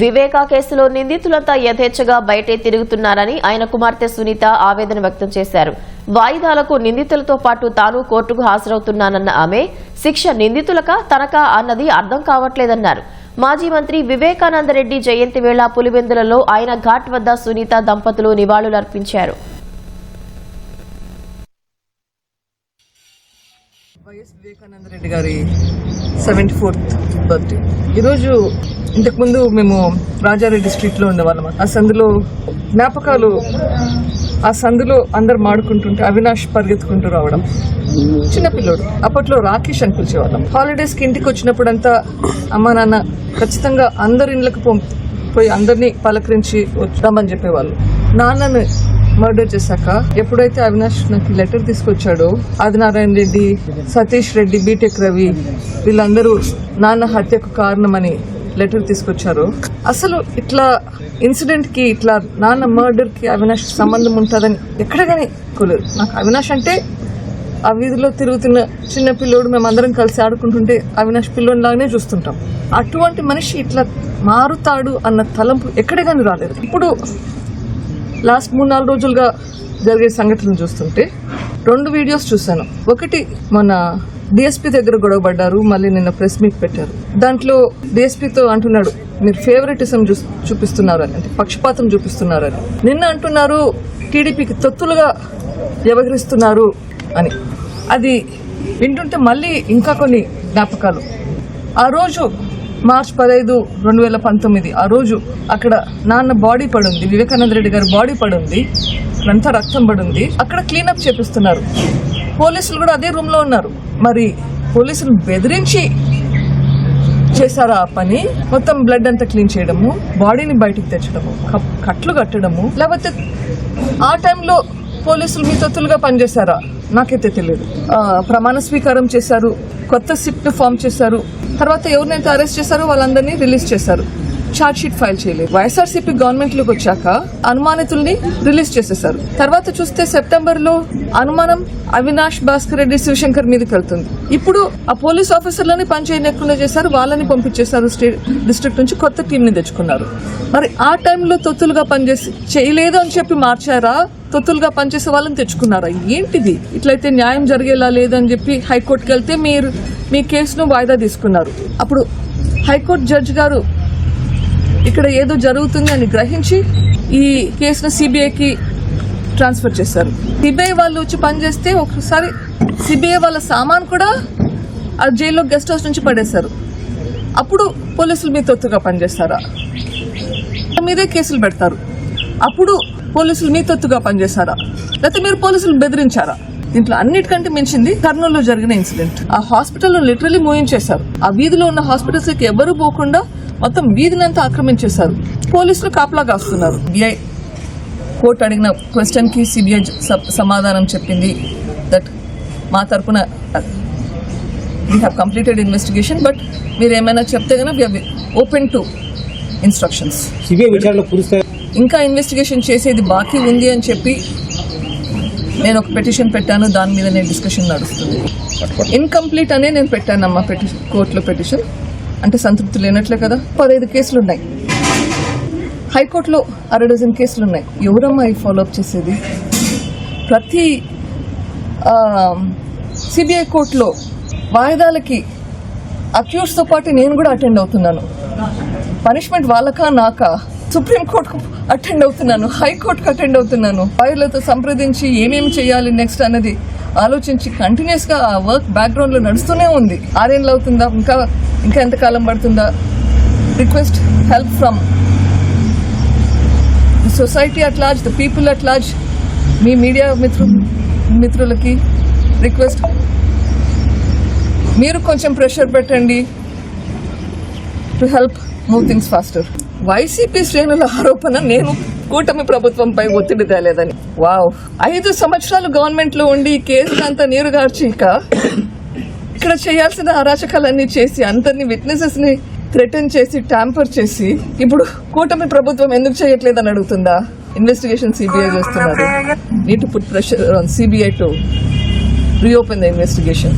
వివేకా కేసులో నిందితులంతా యథేచ్ఛగా బయటే తిరుగుతున్నారని ఆయన కుమార్తె సునీత ఆవేదన వ్యక్తం చేశారు. వాయిదాలకు నిందితులతో పాటు తాను కోర్టుకు హాజరవుతున్నానన్న ఆమె శిక్ష నిందితులకా తనకా అన్నది అర్థం కావట్లేదన్నారు. మాజీ మంత్రి వివేకానందరెడ్డి జయంతి వేళ పులివెందులలో ఆయన ఘాట్ వద్ద సునీత దంపతులు నివాళులర్పించారు వైఎస్ వివేకానందరెడ్డి గారి సెవెంటీ ఫోర్త్ బర్త్డే. ఈరోజు ఇంతకుముందు మేము రాజారెడ్డి స్ట్రీట్లో ఉండేవాళ్ళం. ఆ సందులో జ్ఞాపకాలు ఆ సందులో అందరు మాడుకుంటుంటే అవినాష్ పరిగెత్తుకుంటూ రావడం. చిన్నపిల్లోడు అప్పట్లో రాకేష్ అని పిలిచేవాళ్ళం. హాలిడేస్కి ఇంటికి వచ్చినప్పుడు అంతా అమ్మా నాన్న ఖచ్చితంగా అందరి ఇండ్లకు పో పోయి అందరినీ పలకరించి వద్దామని చెప్పేవాళ్ళు. నాన్నను మర్డర్ చేశాక ఎప్పుడైతే అవినాష్ నాకు లెటర్ తీసుకొచ్చాడో ఆదినారాయణ రెడ్డి సతీష్ రెడ్డి బీటెక్ రవి వీళ్ళందరూ నాన్న హత్యకు కారణమని లెటర్ తీసుకొచ్చారు. అసలు ఇట్లా ఇన్సిడెంట్కి ఇట్లా నాన్న మర్డర్కి అవినాష్ సంబంధం ఉంటుందని ఎక్కడ కానీ కోలేదు. నాకు అవినాష్ అంటే ఆ వీధిలో తిరుగుతున్న చిన్న పిల్లోడు మేమందరం కలిసి ఆడుకుంటుంటే అవినాష్ పిల్లోనిలాగానే చూస్తుంటాం. అటువంటి మనిషి ఇట్లా మారుతాడు అన్న తలంపు ఎక్కడ కానీ రాలేదు. ఇప్పుడు లాస్ట్ మూడు నాలుగు రోజులుగా జరిగే సంఘటనలు చూస్తుంటే రెండు వీడియోస్ చూశాను. ఒకటి మన డిఎస్పీ దగ్గర గొడవపడ్డారు మళ్ళీ నిన్న ప్రెస్ మీట్ పెట్టారు. దాంట్లో డిఎస్పీతో అంటున్నాడు మీరు ఫేవరెటిజం చూపిస్తున్నారు అని అంటే పక్షపాతం చూపిస్తున్నారు అని నిన్న అంటున్నారు టీడీపీకి తొత్తులుగా వ్యవహరిస్తున్నారు అని. అది వింటుంటే మళ్ళీ ఇంకా కొన్ని జ్ఞాపకాలు. ఆ రోజు మార్చ్ పదహైదు రెండు వేల పంతొమ్మిది ఆ రోజు అక్కడ నాన్న బాడీ పడుంది వివేకానంద రెడ్డి గారి బాడీ పడుంది అంతా రక్తం పడుంది అక్కడ క్లీనప్ చేపిస్తున్నారు. పోలీసులు కూడా అదే రూమ్లో ఉన్నారు. మరి పోలీసులు బెదిరించి చేశారా ఆ పని? మొత్తం బ్లడ్ అంతా క్లీన్ చేయడము బాడీని బయటికి తెచ్చడము కట్లు కట్టడము లేకపోతే ఆ టైంలో పోలీసులు మీ తొత్తులుగా పనిచేశారా? నాకైతే తెలియదు. ప్రమాణ స్వీకారం చేశారు కొత్త సిట్ ఫామ్ చేశారు తర్వాత ఎవరినైతే అరెస్ట్ చేశారో వాళ్ళందరినీ రిలీజ్ చేశారు. షీట్ ఫైల్ చేయలేదు. వైఎస్ఆర్సీపీ గవర్నమెంట్లోకి వచ్చాక అనుమానితుల్ని రిలీజ్ చేసేశారు తర్వాత చూస్తే సెప్టెంబర్లో అనుమానం అవినాష్ భాస్కర్ రెడ్డి శివశంకర్ మీదకి వెళ్తుంది. ఇప్పుడు ఆ పోలీస్ ఆఫీసర్లని పనిచేయకుండా చేశారు వాళ్ళని పంపించేశారు స్టేట్ డిస్ట్రిక్ట్ నుంచి కొత్త టీంని తెచ్చుకున్నారు. మరి ఆ టైంలో తొత్తులుగా పనిచేసి చేయలేదు అని చెప్పి మార్చారా? తొత్తులుగా పనిచేసే వాళ్ళని తెచ్చుకున్నారా? ఏంటిది? ఇట్లయితే న్యాయం జరిగేలా లేదని చెప్పి హైకోర్టుకి వెళ్తే మీరు మీ కేసును వాయిదా తీసుకున్నారు. అప్పుడు హైకోర్టు జడ్జి గారు ఇక్కడ ఏదో జరుగుతుంది అని గ్రహించి ఈ కేసును సిబిఐకి ట్రాన్స్ఫర్ చేశారు. సిబిఐ వాళ్ళు వచ్చి పనిచేస్తే ఒకసారి సిబిఐ వాళ్ళ సామాన్ కూడా ఆ జైల్లో గెస్ట్ హౌస్ నుంచి పడేశారు. అప్పుడు పోలీసులు మీ తొత్తుగా పనిచేస్తారా? మీదే కేసులు పెడతారు. అప్పుడు పోలీసులు మీ తొత్తుగా పనిచేస్తారా? లేకపోతే మీరు పోలీసులు బెదిరించారా? దీంట్లో అన్నిటికంటే మించింది కర్నూలులో జరిగిన ఇన్సిడెంట్. ఆ హాస్పిటల్లో లిటరలీ మూయించేశారు ఆ వీధిలో ఉన్న హాస్పిటల్స్కి ఎవరు పోకుండా మొత్తం వీధినంతా ఆక్రమించేశారు పోలీసులు కాపలా కాస్తున్నారు. బిఐ కోర్టు అడిగిన క్వశ్చన్కి సిబిఐ సమాధానం చెప్పింది దట్ మా తరపున we have completed investigation but మీరు ఏమైనా చెప్తే కనుక ఓపెన్ టు ఇన్స్ట్రక్షన్స్ సిబిఐ ఇంకా ఇన్వెస్టిగేషన్ చేసేది బాకీ ఉంది అని చెప్పి నేను ఒక పెటిషన్ పెట్టాను. దాని మీద నేను డిస్కషన్ నడుస్తుంది. ఇన్కంప్లీట్ అనే నేను పెట్టానమ్మా పెటిషన్ కోర్టులో పెటిషన్ అంటే సంతృప్తి లేనట్లే కదా? పదహైదు కేసులు ఉన్నాయి హైకోర్టులో అర డజన్ కేసులు ఉన్నాయి ఎవరమ్మా ఈ ఫాలోఅప్ చేసేది? ప్రతి సిబిఐ కోర్టులో వాయిదాలకి అక్యూస్తో పాటు నేను కూడా అటెండ్ అవుతున్నాను. పనిష్మెంట్ వాళ్ళకా నాకా? సుప్రీంకోర్టుకు అటెండ్ అవుతున్నాను. హైకోర్టుకు అటెండ్ అవుతున్నాను. లాయర్లతో సంప్రదించి ఏమేమి చేయాలి నెక్స్ట్ అన్నది ఆలోచించి కంటిన్యూస్గా ఆ వర్క్ బ్యాక్గ్రౌండ్లో నడుస్తూనే ఉంది. ఆరేళ్ళు అవుతుందా? ఇంకా ఇంకా ఎంతకాలం పడుతుందా? Request help from society at large the people at large me media మిత్రు మిత్రులకి రిక్వెస్ట్ మీరు కొంచెం ప్రెషర్ పెట్టండి. To help move things faster YCP శ్రేణుల ఆరోపణ నేను కూటమి ప్రభుత్వంపై ఒత్తిడి తేలేదని. వావ్ ఐదు సంవత్సరాలు గవర్నమెంట్లో ఉండి ఈ కేసులంతా నీరు గార్చిక ఇక్కడ చేయాల్సిన అరాచకాలన్నీ చేసి అందరినీ విట్నెసెస్ని థ్రెటన్ చేసి ట్యాంపర్ చేసి ఇప్పుడు కూటమి ప్రభుత్వం ఎందుకు చేయట్లేదని అడుగుతుందా? ఇన్వెస్టిగేషన్ సిబిఐ చేస్తున్నారు. Need put pressure on CBI to reopen the investigation